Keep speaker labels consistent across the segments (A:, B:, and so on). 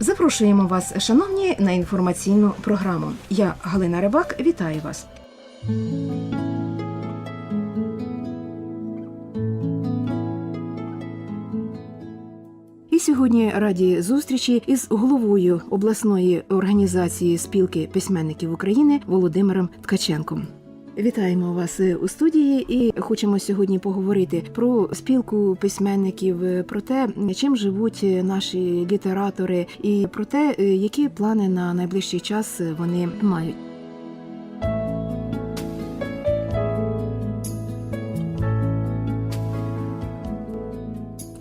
A: Запрошуємо вас, шановні, на інформаційну програму. Я Галина Рибак, вітаю вас. І сьогодні раді зустрічі із головою обласної організації спілки письменників України Володимиром Ткаченком. Вітаємо вас е, у студії і хочемо сьогодні поговорити про спілку письменників, е, про те, чим живуть е, наші літератори, і про те, які плани на найближчий час вони мають.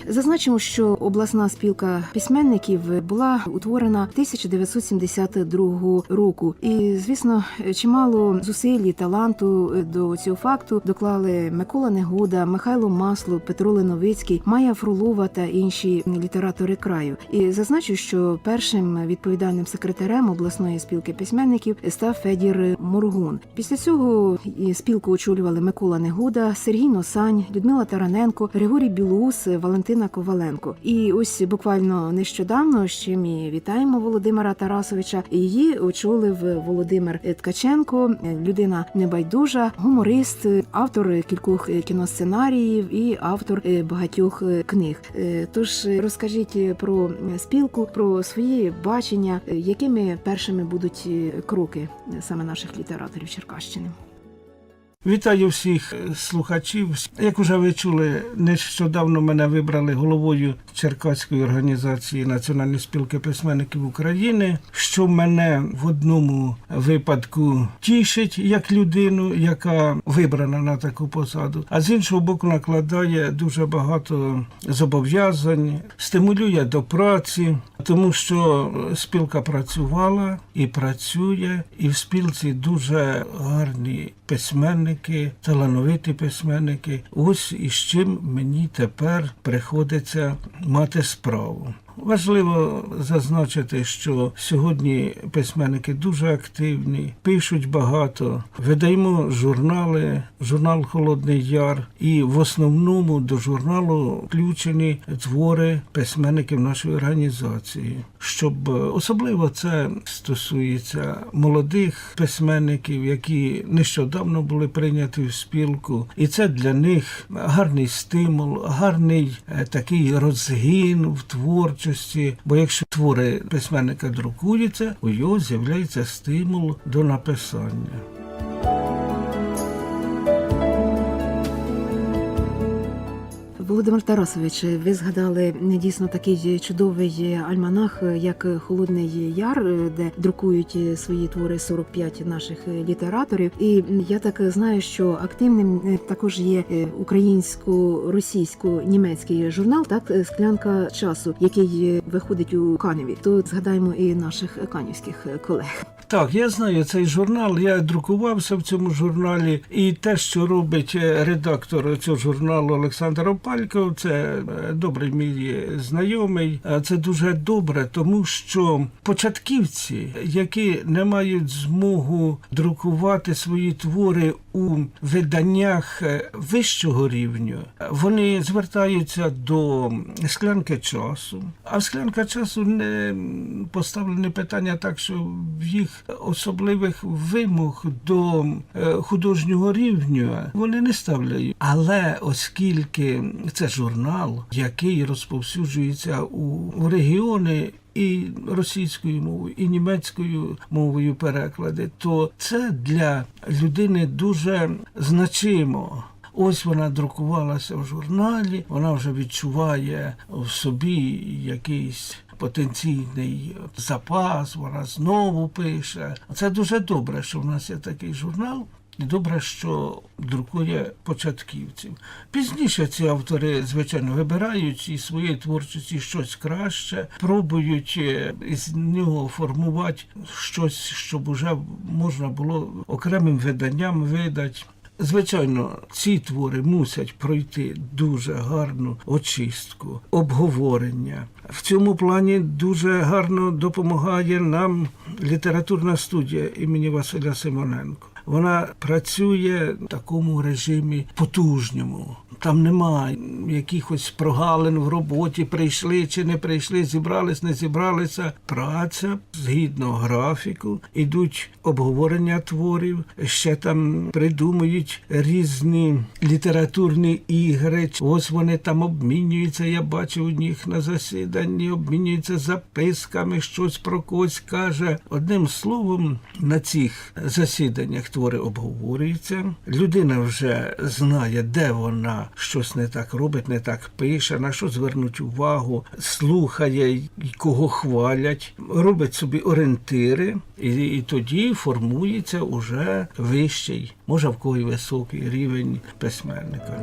A: Зазначимо, що обласна спілка письменників була утворена 1972 року, і звісно, чимало зусиль таланту до цього факту доклали Микола Негода, Михайло Масло, Петро Леновицький, Майя Фролова та інші літератори краю. І зазначу, що першим відповідальним секретарем обласної спілки письменників став Федір Моргун. Після цього спілку очолювали Микола Негода, Сергій Носань, Людмила Тараненко, Григорій Білоус, Валентина Коваленко. І ось буквально нещодавно, чим і вітаємо Володимира Тарасовича. Її очолив Володимир Ткаченко, людина небайдужа, гуморист, автор кількох кіносценаріїв і автор багатьох книг. Е, Тож розкажіть про спілку, про свої бачення, якими першими будуть кроки саме наших літераторів Черкащини.
B: Вітаю всіх е, слухачів. Як уже ви чули, нещодавно мене вибрали головою Черкаської організації Національної спілки письменників України, що мене в одному випадку тішить як людину, яка вибрана на таку посаду, а з іншого боку накладає дуже багато зобов'язань, стимулює до праці, тому що спілка працювала і працює, і в спілці дуже гарні письменники, талановиті письменники. Ось із чим мені тепер приходиться мати справу. Важливо зазначити, що сьогодні письменники дуже активні, пишуть багато, видаємо журнали, журнал Холодний Яр, і в основному до журналу включені твори письменників нашої організації. Щоб особливо це стосується молодих письменників, які нещодавно були прийняті в спілку, і це для них гарний стимул, гарний е, такий розгін в творчості. Бо якщо твори письменника друкуються, у його з'являється стимул до написання.
A: Володимир Тарасович, ви згадали дійсно такий чудовий альманах, як Холодний Яр, де друкують свої твори 45 наших літераторів. І я так знаю, що активним також є українсько-російсько-німецький журнал, так склянка часу, який виходить у Каневі. То згадаємо і наших канівських колег.
B: Так, я знаю цей журнал. Я друкувався в цьому журналі, і те, що робить е, редактор цього журналу Олександр Опальков, це е, добрий мій знайомий. Це дуже добре, тому що початківці, які не мають змогу друкувати свої твори у виданнях е, вищого рівня, вони звертаються до склянки часу. А в склянка часу не поставлене питання так, що в їх особливих вимог до е, художнього рівня вони не ставляють. Але оскільки це журнал, який розповсюджується у, у регіони. І російською мовою, і німецькою мовою переклади, то це для людини дуже значимо. Ось вона друкувалася в журналі, вона вже відчуває в собі якийсь потенційний запас, вона знову пише. Це дуже добре, що в нас є такий журнал. І добре, що друкує початківців. Пізніше ці автори, звичайно, вибирають із своєї творчості щось краще, пробують е, із нього формувати щось, щоб уже можна було окремим виданням видати. Звичайно, ці твори мусять пройти дуже гарну очистку, обговорення. В цьому плані дуже гарно допомагає нам літературна студія імені Василя Симоненко. Вона працює в такому режимі потужному. Там немає якихось прогалин в роботі, прийшли чи не прийшли, зібрались, не зібралися. Праця згідно графіку, ідуть обговорення творів, ще там придумують різні літературні ігри. Ось вони там обмінюються. Я бачив у них на засіданні, обмінюються записками, щось про когось каже. Одним словом, на цих засіданнях твори обговорюються. Людина вже знає, де вона щось не так робить, не так пише, на що звернуть увагу, слухає, кого хвалять, робить собі орієнтири, і, і тоді формується уже вищий, може в кого високий рівень письменника.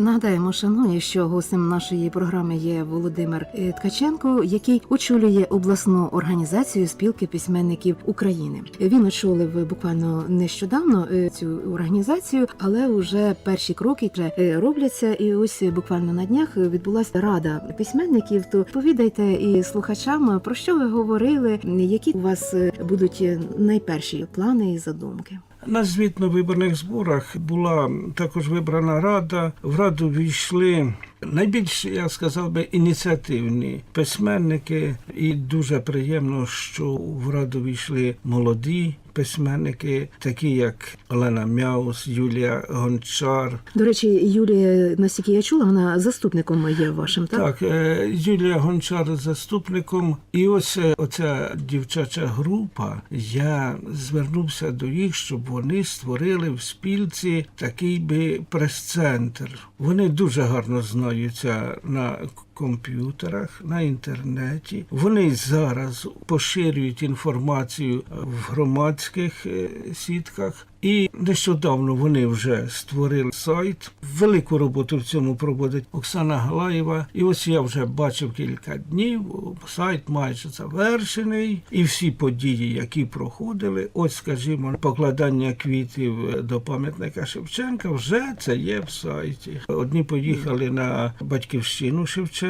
A: Нагадаємо, шановні, що гостем нашої програми є Володимир е, Ткаченко, який очолює обласну організацію спілки письменників України. Він очолив буквально нещодавно е, цю організацію, але вже перші кроки е, робляться. І ось буквально на днях відбулася рада письменників. То повідайте і слухачам про що ви говорили, які у вас будуть найперші плани і задумки.
B: На звітно-виборних зборах була також вибрана рада. В раду війшли найбільш, я сказав би, ініціативні письменники, і дуже приємно, що в раду війшли молоді письменники, такі як Олена Мяус, Юлія Гончар.
A: До речі, Юлія, наскільки я чула, вона заступником є вашим, так?
B: Так, е, Юлія Гончар заступником. І ось е, оця дівчача група. Я звернувся до їх, щоб вони створили в спілці такий би прес-центр. Вони дуже гарно знаються на комп'ютерах, на інтернеті. Вони зараз поширюють інформацію в громадських е, сітках. І нещодавно вони вже створили сайт. Велику роботу в цьому проводить Оксана Галаєва. І ось я вже бачив кілька днів. Сайт майже завершений, і всі події, які проходили, ось, скажімо, покладання квітів до пам'ятника Шевченка, вже це є в сайті. Одні поїхали на батьківщину Шевченка.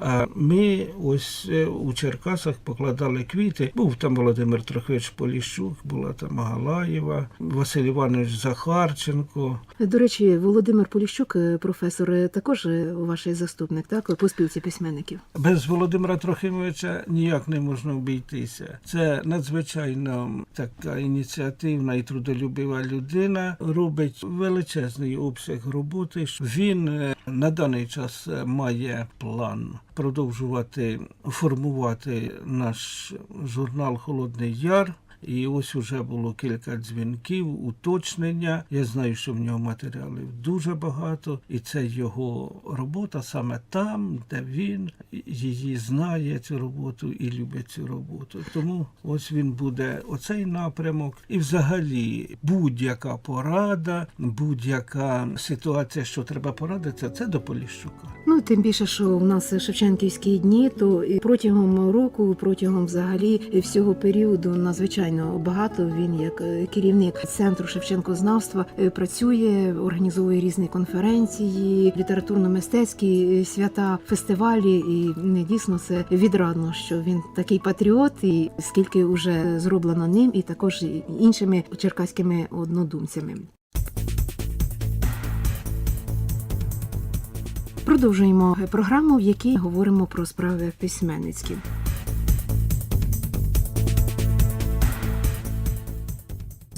B: А ми ось е, у Черкасах покладали квіти. Був там Володимир Трохович Поліщук, була там Галаєва. Василь Іванович Захарченко.
A: До речі, Володимир Поліщук, е, професор, е, також ваш заступник, так по спілці письменників.
B: Без Володимира Трохимовича ніяк не можна обійтися. Це надзвичайно така ініціативна і трудолюбива людина. Робить величезний обсяг роботи. Він на даний час має план продовжувати формувати наш журнал Холодний Яр. І ось уже було кілька дзвінків, уточнення. Я знаю, що в нього матеріалів дуже багато, і це його робота саме там, де він її знає, цю роботу і любить цю роботу. Тому ось він буде оцей напрямок, і взагалі будь-яка порада, будь-яка ситуація, що треба порадитися, це до Поліщука.
A: Ну тим більше, що у нас Шевченківські дні, то і протягом року, протягом взагалі всього періоду надзвичайно багато. Він як е, керівник центру Шевченкознавства е, працює, організовує різні конференції, літературно-мистецькі е, свята, фестивалі. І дійсно це відрадно, що він такий патріот, і скільки вже зроблено ним, і також іншими черкаськими однодумцями. Продовжуємо програму, в якій говоримо про справи письменницькі.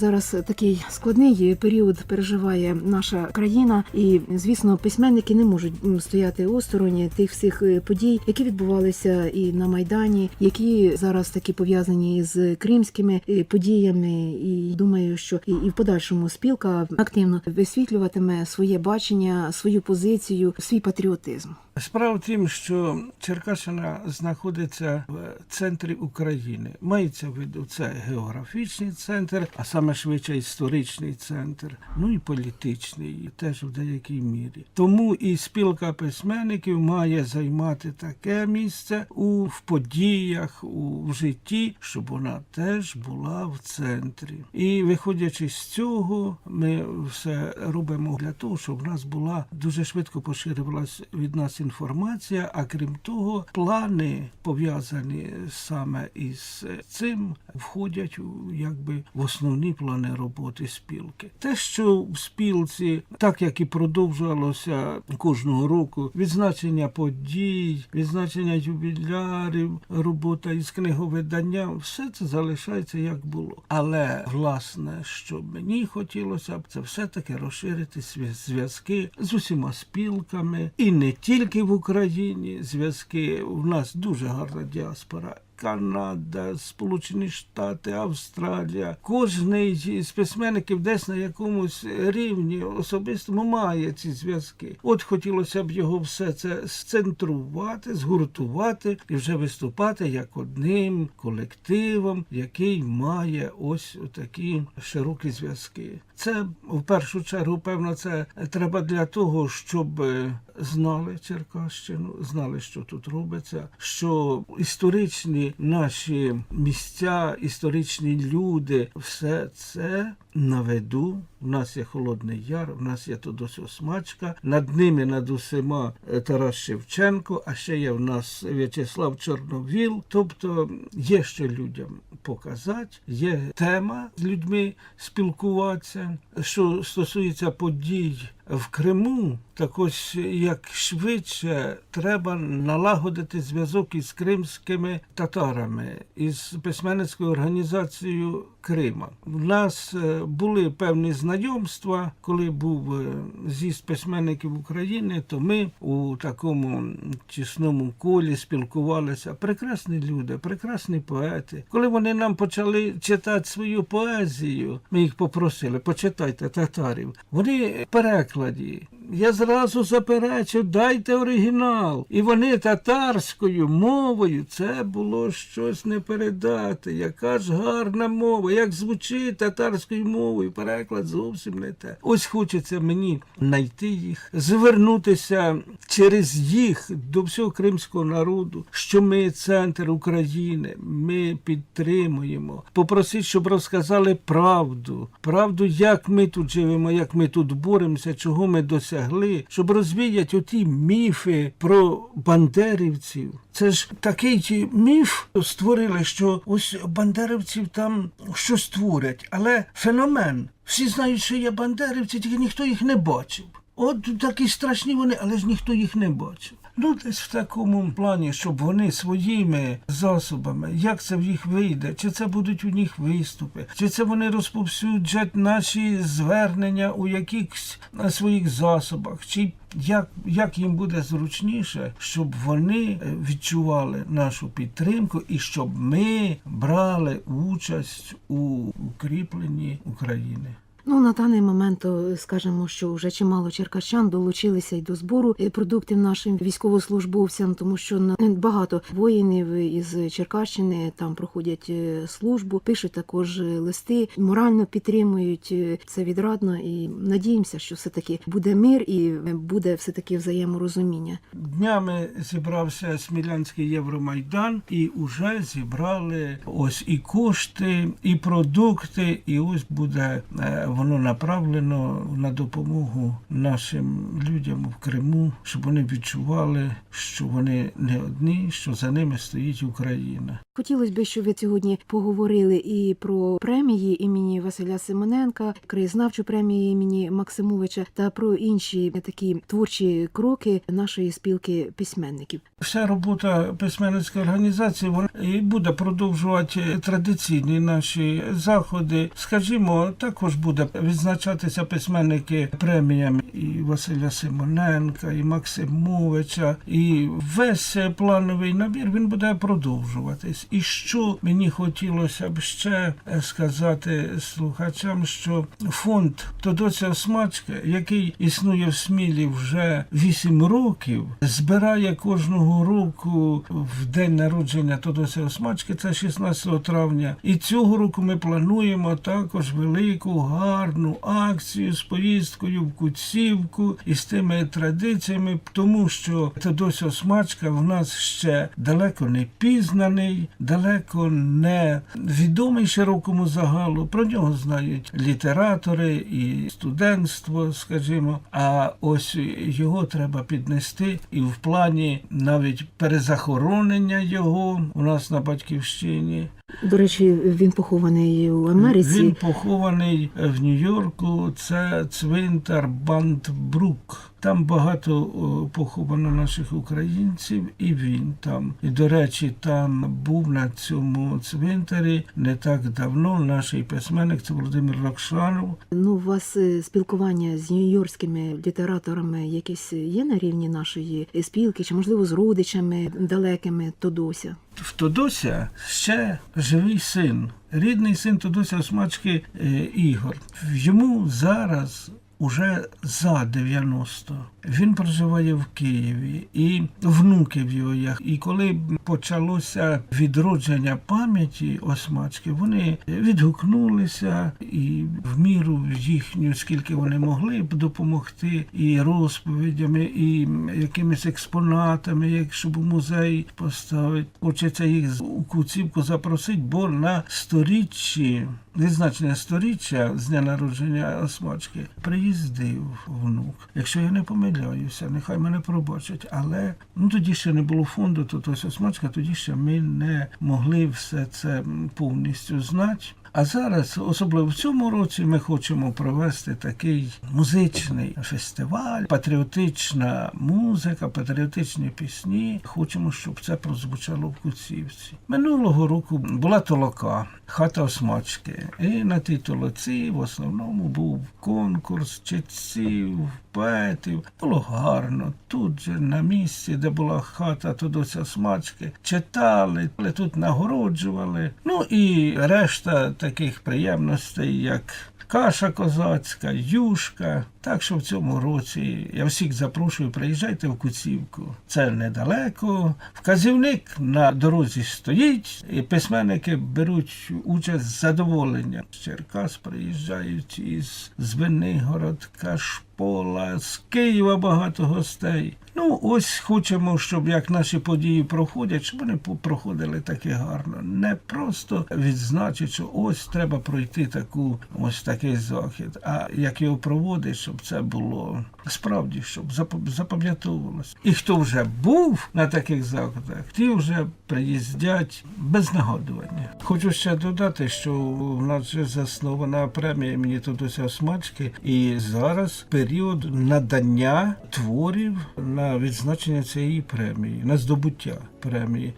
A: Зараз такий складний період переживає наша країна, і звісно, письменники не можуть стояти осторонь тих всіх е, подій, які відбувалися і на майдані, які зараз такі пов'язані з кримськими е, подіями. І думаю, що і, і в подальшому спілка активно висвітлюватиме своє бачення, свою позицію, свій патріотизм.
B: Справа в тім, що Черкащина знаходиться в центрі України. Мається в виду це географічний центр, а саме швидше історичний центр, ну і політичний, теж в деякій мірі. Тому і спілка письменників має займати таке місце у в подіях, у в житті, щоб вона теж була в центрі. І виходячи з цього, ми все робимо для того, щоб в нас була дуже швидко поширювалась від нас інформація, а крім того, плани пов'язані саме із цим входять якби в основні плани роботи спілки. Те, що в спілці, так як і продовжувалося кожного року, відзначення подій, відзначення юбілярів, робота із книговиданням, все це залишається як було. Але власне, що мені хотілося б, це все-таки розширити свя- зв'язки з усіма спілками, і не тільки в Україні. Зв'язки у нас дуже гарна діаспора. Канада, Сполучені Штати, Австралія. Кожний з письменників десь на якомусь рівні особистому має ці зв'язки. От хотілося б його все це сцентрувати, згуртувати і вже виступати як одним колективом, який має ось такі широкі зв'язки. Це в першу чергу, певно, це треба для того, щоб е, знали Черкащину, знали, що тут робиться, що історичні наші місця, історичні люди, все це на виду. У нас є Холодний Яр, у нас є Тодос Осмачка, над ними, над усіма е, Тарас Шевченко, а ще є в нас В'ячеслав Чорновіл. Тобто є що людям показати, є тема з людьми спілкуватися. Що стосується подій в Криму, так ось як швидше треба налагодити зв'язок із кримськими татарами, із письменницькою організацією Крима. У нас е, були певні знайомства, коли був е, з'їзд письменників України, то ми у такому тісному колі спілкувалися. Прекрасні люди, прекрасні поети. Коли вони нам почали читати свою поезію, ми їх попросили, почитайте татарів. Вони в перекладі. Я зразу заперечив, дайте оригінал. І вони татарською мовою це було щось не передати. Яка ж гарна мова, як звучить татарською мовою, переклад зовсім не те. Ось хочеться мені знайти їх, звернутися через їх до всього кримського народу, що ми центр України, ми підтримуємо. Попросити, щоб розказали правду, правду, як ми тут живемо, як ми тут боремося, чого ми досягли, щоб розвіяти оті міфи про бандерівців. Це ж такий міф створили, що ось бандерівців там щось творять, але феномен. Всі знають, що є бандерівці, тільки ніхто їх не бачив. От такі страшні вони, але ж ніхто їх не бачив. Ну, десь в такому плані, щоб вони своїми засобами, як це в їх вийде, чи це будуть у них виступи, чи це вони розповсюджать наші звернення у якихось своїх засобах, чи як, як їм буде зручніше, щоб вони е, відчували нашу підтримку і щоб ми брали участь у укріпленні України.
A: Ну на даний момент то скажемо, що вже чимало черкащан долучилися й до збору е, продуктів нашим військовослужбовцям, тому що на- багато воїнів із Черкащини там проходять е, службу, пишуть також е, листи, морально підтримують е, це відрадно і надіємося, що все таки буде мир і е, буде все таки взаєморозуміння.
B: Днями зібрався Смілянський Євромайдан, і уже зібрали ось і кошти, і продукти, і ось буде е, воно направлено на допомогу нашим людям в Криму, щоб вони відчували, що вони не одні, що за ними стоїть Україна.
A: Хотілося б, щоб ви сьогодні поговорили і про премії імені Василя Симоненка, краєзнавчу премію імені Максимовича та про інші такі творчі кроки нашої спілки письменників.
B: Вся робота письменницької організації вона і буде продовжувати традиційні наші заходи. Скажімо, також буде відзначатися письменники преміями і Василя Симоненка, і Максимовича, і весь плановий набір він буде продовжуватись. І що мені хотілося б ще сказати слухачам, що фонд Тодоця Смачка, який існує в Смілі вже 8 років, збирає кожного року в день народження Тодоця Осмачки, це 16 травня. І цього року ми плануємо також велику гарну акцію з поїздкою в Куцівку і з тими традиціями, тому що Тодося Осмачка в нас ще далеко не пізнаний. далеко не відомий широкому загалу. Про нього знають літератори і студентство, скажімо. А ось його треба піднести і в плані навіть перезахоронення його у нас на батьківщині.
A: До речі, він похований у Америці.
B: Він похований в Нью-Йорку. Це цвинтар Бантбрук. Там багато поховано наших українців, і він там. І до речі, там був на цьому цвинтарі не так давно наш письменник це Володимир Лакшанов.
A: Ну, у вас е, спілкування з нью-йоркськими літераторами якесь є на рівні нашої спілки, чи можливо з родичами далекими Тодося?
B: В Тодося ще живий син, рідний син Тодося Осмачки е, Ігор. Йому зараз уже за 90. Він проживає в Києві, і внуки в його є. І коли почалося відродження пам'яті Осмачки, вони відгукнулися і в міру їхню, скільки вони могли б допомогти, і розповідями, і якимись експонатами, як щоб у музей поставити. Хочеться їх у Куцівку запросити, бо на сторіччі, відзначення сторіччя з дня народження Осмачки приїздив внук. Якщо я не помиляюся, нехай мене пробачать. Але ну тоді ще не було фонду, то ось Осмачка, тоді ще ми не могли все це повністю знати. А зараз, особливо в цьому році, ми хочемо провести такий музичний фестиваль, патріотична музика, патріотичні пісні. Хочемо, щоб це прозвучало в Куцівці. Минулого року була толока, хата осмачки. І на тій толоці в основному був конкурс читців, поетів. Було гарно. Тут же на місці, де була хата Тодося Смачки, читали, але тут нагороджували. Ну і решта таких приємностей, як каша козацька, юшка. Так що в цьому році я всіх запрошую, приїжджайте в Куцівку. Це недалеко. Вказівник на дорозі стоїть, і письменники беруть участь з задоволенням. З Черкас приїжджають із Звенигородка, Шпола, з Києва багато гостей. Ну, ось хочемо, щоб як наші події проходять, щоб вони проходили таке гарно. Не просто відзначити, що ось треба пройти таку, ось такий захід, а як його проводить, щоб це було справді, щоб запам'ятовувалося. І хто вже був на таких заходах, ті вже приїздять без нагадування. Хочу ще додати, що в нас вже заснована премія імені Тодося Осмачки, і зараз період надання творів на відзначення цієї премії, на здобуття премії.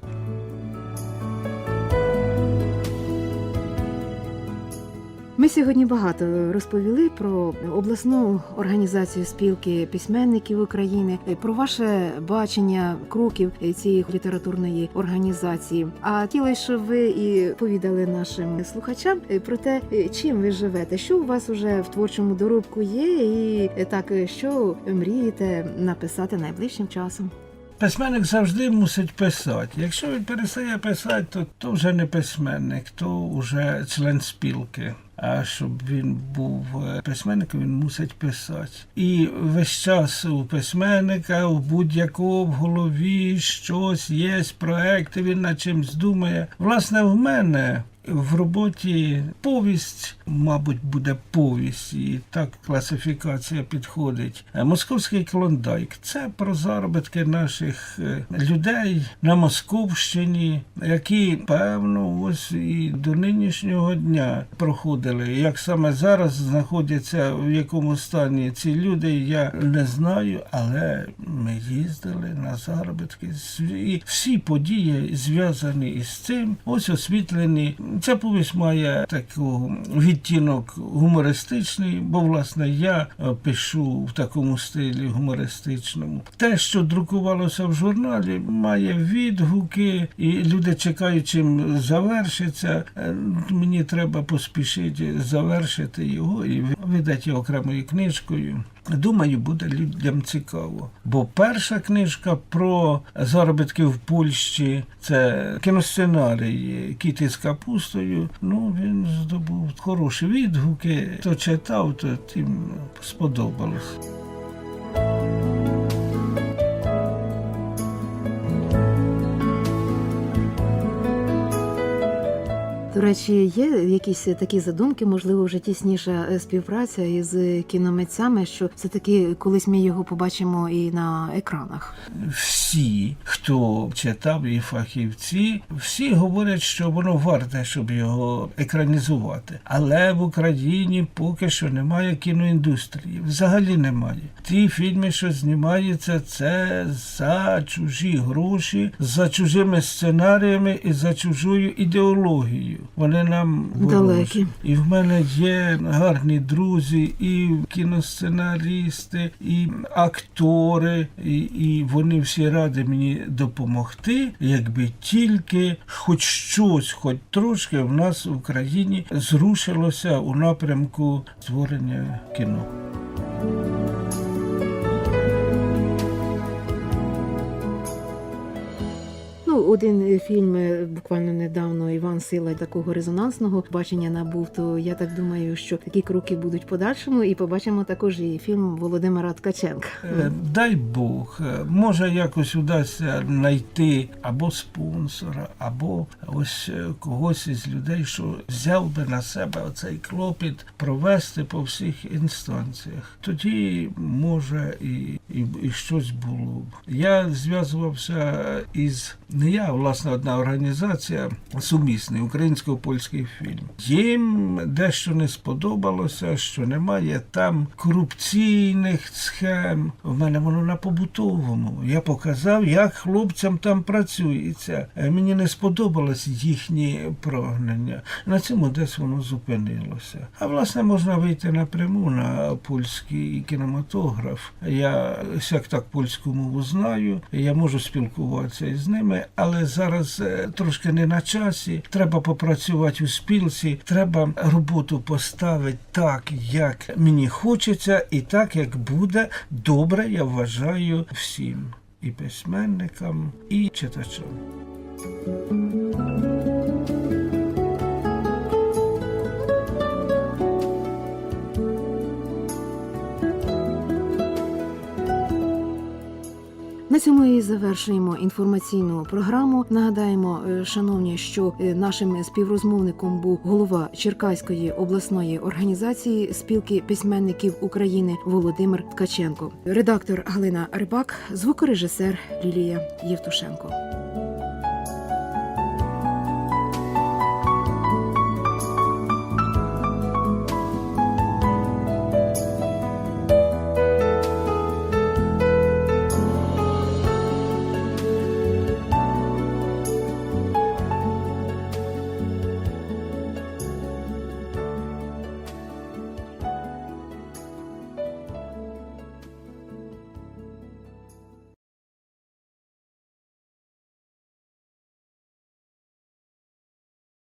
A: Ми сьогодні багато розповіли про обласну організацію спілки письменників України, про ваше бачення кроків цієї літературної організації. А хотіла, щоб ви і повідали нашим слухачам про те, чим ви живете, що у вас уже в творчому доробку є, і так що мрієте написати найближчим часом.
B: Письменник завжди мусить писати. Якщо він перестає писати, то, то вже не письменник, то вже член спілки. А щоб він був е, письменником, він мусить писати. І весь час у письменника, у будь-якого в голові щось є, проекти, він над чимсь думає. Власне, в мене в роботі повість, мабуть, буде повість, і так класифікація підходить. Е, Московський клондайк це про заробітки наших е, людей на Московщині, які певно ось і до нинішнього дня проходили. Як саме зараз знаходяться в якому стані ці люди, я не знаю, але ми їздили на заробітки. І всі події зв'язані із цим, ось освітлені. Ця повість має такий відтінок гумористичний, бо власне я е, пишу в такому стилі гумористичному. Те, що друкувалося в журналі, має відгуки, і люди чекають, чим завершиться. Е, Мені треба поспішити завершити його і видати окремою книжкою. Думаю, буде людям цікаво. Бо перша книжка про заробітки в Польщі це кіносценарій Кіти з капустою. Ну він здобув хороші відгуки. Хто читав, то тим сподобалось.
A: До речі, є якісь такі задумки, можливо, вже тісніша е, співпраця із кіномитцями, що все таки колись ми його побачимо і на екранах.
B: Всі, хто читав і фахівці, всі говорять, що воно варте, щоб його екранізувати. Але в Україні поки що немає кіноіндустрії. Взагалі немає. Ті фільми, що знімаються, це за чужі гроші, за чужими сценаріями і за чужою ідеологією. Вони нам.
A: Далекі.
B: І в мене є гарні друзі, і кіносценарісти, і актори, і, і вони всі раді мені допомогти, якби тільки хоч щось, хоч трошки в нас в Україні зрушилося у напрямку створення кіно.
A: Ну, один е, фільм е, буквально недавно Іван Сила такого резонансного бачення набув. То я так думаю, що такі кроки будуть подальшому, і побачимо також і фільм Володимира Ткаченка.
B: Е, Дай Бог, може якось вдасться знайти або спонсора, або ось когось із людей, що взяв би на себе оцей клопіт провести по всіх інстанціях. Тоді може і, і, і щось було б. Я зв'язувався із не я, а, власне, одна організація сумісний українсько-польський фільм. Їм дещо не сподобалося, що немає там корупційних схем. У мене воно на побутовому. Я показав, як хлопцям там працюється. Е, Мені не сподобалось їхні прагнення. На цьому десь воно зупинилося. А власне можна вийти напряму на польський кінематограф. Я сяк так польську мову знаю, я можу спілкуватися із ними, але зараз е, трошки не на часі. Треба попрацювати у спілці, треба роботу поставити так, як мені хочеться, і так, як буде добре, я вважаю всім. І письменникам, і читачам.
A: На цьому і завершуємо інформаційну програму. Нагадаємо, е, шановні, що е, нашим співрозмовником був голова Черкаської обласної організації спілки письменників України Володимир Ткаченко, редактор Галина Рибак, звукорежисер Лілія Євтушенко.